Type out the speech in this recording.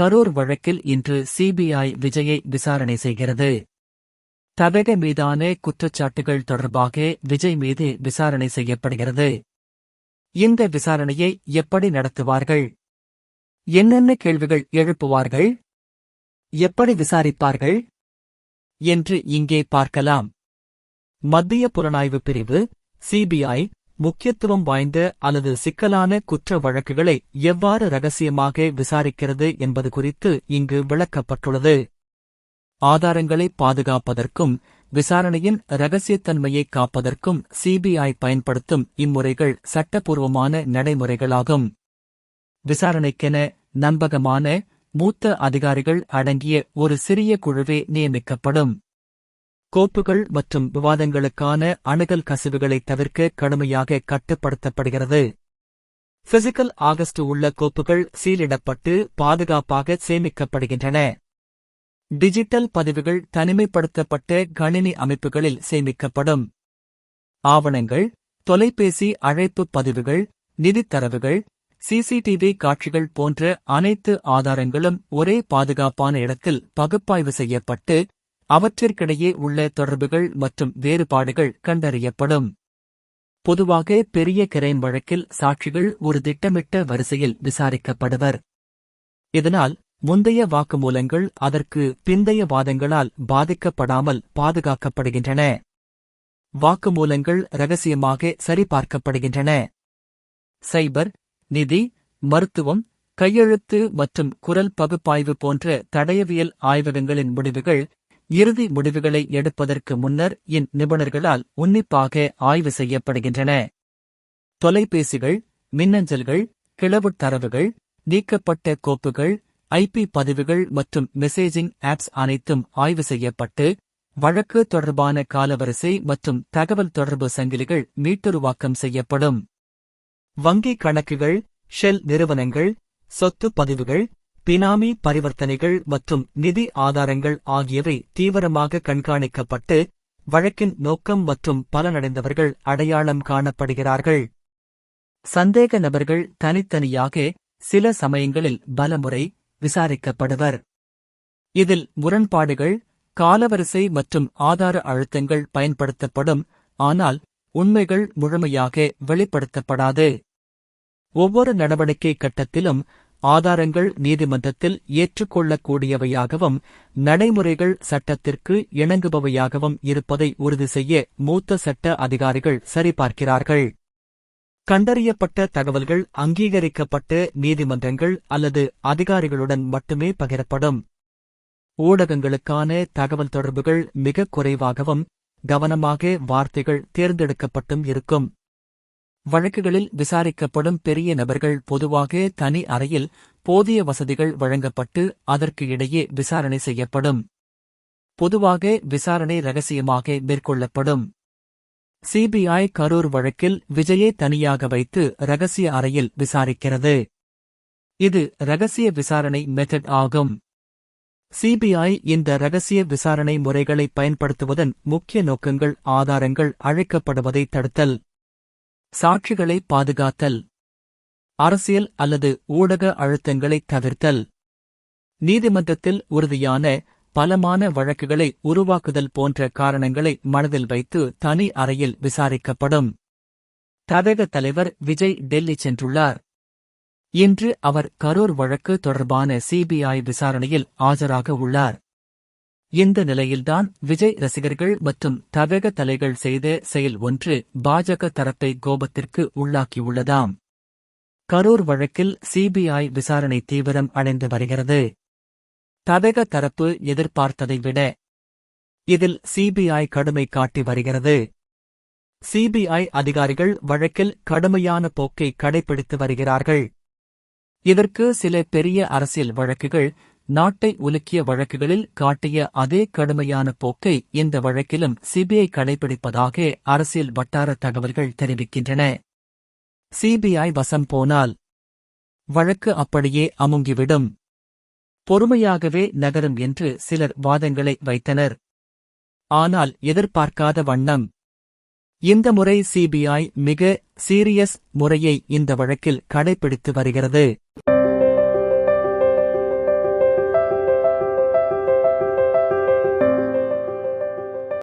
கரூர் வழக்கில் இன்று சிபிஐ விஜயை விசாரணை செய்கிறது. தவக மீதான குற்றச்சாட்டுகள் தொடர்பாக விஜய் மீது விசாரணை செய்யப்படுகிறது. இந்த விசாரணையை எப்படி நடத்துவார்கள்? என்னென்ன கேள்விகள் எழுப்புவார்கள்? எப்படி விசாரிப்பார்கள்? என்று இங்கே பார்க்கலாம். மத்திய புலனாய்வு பிரிவு சிபிஐ முக்கியத்துவம் வாய்ந்த அல்லது சிக்கலான குற்ற வழக்குகளை எவ்வாறு ரகசியமாக விசாரிக்கிறது என்பது குறித்து இங்கு விளக்கப்பட்டுள்ளது. ஆதாரங்களை பாதுகாப்பதற்கும் விசாரணையின் ரகசியத்தன்மையை காப்பதற்கும் சிபிஐ பயன்படுத்தும் இம்முறைகள் சட்டப்பூர்வமான நடைமுறைகளாகும். விசாரணைக்கென நம்பகமான மூத்த அதிகாரிகள் அடங்கிய ஒரு சிறிய குழுவே நியமிக்கப்படும். கோப்புகள் மற்றும் விவாதங்களுக்கான அணுகல் கசிவுகளை தவிர்க்க கடுமையாக கட்டுப்படுத்தப்படுகிறது. பிசிக்கல் ஆகஸ்ட் உள்ள கோப்புகள் சீலிடப்பட்டு பாதுகாப்பாக சேமிக்கப்படுகின்றன. டிஜிட்டல் பதிவுகள் தனிமைப்படுத்தப்பட்ட கணினி அமைப்புகளில் சேமிக்கப்படும். ஆவணங்கள் தொலைபேசி அழைப்பு பதிவுகள் நிதித் தரவுகள் சிசிடிவி காட்சிகள் போன்ற அனைத்து ஆதாரங்களும் ஒரே பாதுகாப்பான இடத்தில் பகுப்பாய்வு செய்யப்பட்டு அவற்றிற்கிடையே உள்ள தொடர்புகள் மற்றும் வேறுபாடுகள் கண்டறியப்படும். பொதுவாக பெரிய கிரைம் வழக்கில் சாட்சிகள் ஒரு திட்டமிட்ட வரிசையில் விசாரிக்கப்படுவர். இதனால் முந்தைய வாக்குமூலங்கள் அதற்கு பிந்தைய வாதங்களால் பாதிக்கப்படாமல் பாதுகாக்கப்படுகின்றன. வாக்குமூலங்கள் ரகசியமாக சரிபார்க்கப்படுகின்றன. சைபர் நிதி மருத்துவம் கையெழுத்து மற்றும் குரல் பகுப்பாய்வு போன்ற தடயவியல் ஆய்வகங்களின் முடிவுகள் இறுதி முடிவுகளை எடுப்பதற்கு முன்னர் இந் நிபுணர்களால் உன்னிப்பாக ஆய்வு செய்யப்படுகின்றன. தொலைபேசிகள் மின்னஞ்சல்கள் கிளவுத் தரவுகள் நீக்கப்பட்ட கோப்புகள் ஐபி பதிவுகள் மற்றும் மெசேஜிங் ஆப்ஸ் அனைத்தும் ஆய்வு செய்யப்பட்டு வழக்கு தொடர்பான காலவரிசை மற்றும் தகவல் தொடர்பு சங்கிலிகள் மீட்டுருவாக்கம் செய்யப்படும். வங்கிக் கணக்குகள் ஷெல் நிறுவனங்கள் சொத்து பதிவுகள் பினாமி பரிவர்த்தனைகள் மற்றும் நிதி ஆதாரங்கள் ஆகியவை தீவிரமாக கண்காணிக்கப்பட்டு வழக்கின் நோக்கம் மற்றும் பலனடைந்தவர்கள் அடையாளம் காணப்படுகிறார்கள். சந்தேக நபர்கள் தனித்தனியாக சில சமயங்களில் பலமுறை விசாரிக்கப்படுவர். இதில் முரண்பாடுகள் காலவரிசை மற்றும் ஆதார அழுத்தங்கள் பயன்படுத்தப்படும் ஆனால் உண்மைகள் முழுமையாக வெளிப்படுத்தப்படாது. ஒவ்வொரு நடவடிக்கை கட்டத்திலும் ஆதாரங்கள் நீதிமன்றத்தில் ஏற்றுக்கொள்ளக்கூடியவையாகவும் நடைமுறைகள் சட்டத்திற்கு இணங்குபவையாகவும் இருப்பதை உறுதி செய்ய மூத்த சட்ட அதிகாரிகள் சரிபார்க்கிறார்கள். கண்டறியப்பட்ட தகவல்கள் அங்கீகரிக்கப்பட்ட நீதிமன்றங்கள் அல்லது அதிகாரிகளுடன் மட்டுமே பகிரப்படும். ஊடகங்களுக்கான தகவல் தொடர்புகள் மிகக் குறைவாகவும் கவனமாக வார்த்தைகள் தேர்ந்தெடுக்கப்பட்டும் இருக்கும். வழக்குகளில் விசாரிக்கப்படும் பெரிய நபர்கள் பொதுவாக தனி அறையில் போதிய வசதிகள் வழங்கப்பட்டு அதற்கு இடையே விசாரணை செய்யப்படும். பொதுவாக விசாரணை ரகசியமாக மேற்கொள்ளப்படும். சிபிஐ கரூர் வழக்கில் விஜயை தனியாக வைத்து ரகசிய அறையில் விசாரிக்கிறது. இது ரகசிய விசாரணை மெத்தட் ஆகும். சிபிஐ இந்த ரகசிய விசாரணை முறைகளை பயன்படுத்துவதன் முக்கிய நோக்கங்கள் ஆதாரங்கள் அழைக்கப்படுவதை தடுத்தல். சாட்சிகளை பாதுகாத்தல். அரசியல் அல்லது ஊடக அழுத்தங்களை தவிர்த்தல். நீதிமன்றத்தில் உறுதியான பலமான வழக்குகளை உருவாக்குதல் போன்ற காரணங்களை மனதில் வைத்து தனி அறையில் விசாரிக்கப்படும். தவக தலைவர் விஜய் டெல்லி சென்றுள்ளார். இன்று அவர் கரூர் வழக்கு தொடர்பான சிபிஐ விசாரணையில் ஆஜராக உள்ளார். இந்த நிலையில்தான் விஜய் ரசிகர்கள் மற்றும் தவேக தலைகள் செய்த செயல் ஒன்று பாஜக தரப்பை கோபத்திற்கு உள்ளாக்கியுள்ளதாம். கரூர் வழக்கில் சிபிஐ விசாரணை தீவிரம் அடைந்து வருகிறது. தவேக தரப்பு எதிர்பார்த்ததை விட இதில் சிபிஐ கடுமை காட்டி வருகிறது. சிபிஐ அதிகாரிகள் வழக்கில் கடுமையான போக்கை கடைபிடித்து வருகிறார்கள். இதற்கு சில பெரிய அரசியல் வழக்குகள் நாட்டை உலுக்கிய வழக்குகளில் காட்டிய அதே கடுமையான போக்கை இந்த வழக்கிலும் சிபிஐ கடைபிடிப்பதாக அரசியல் வட்டார தகவல்கள் தெரிவிக்கின்றன. சிபிஐ வசம் போனால் வழக்கு அப்படியே அமுங்கிவிடும். பொறுமையாகவே நகரும் என்று சிலர் வாதங்களை வைத்தனர். ஆனால் எதிர்பார்க்காத வண்ணம். இந்த முறை சிபிஐ மிக சீரியஸ் முறையை இந்த வழக்கில் கடைபிடித்து வருகிறது.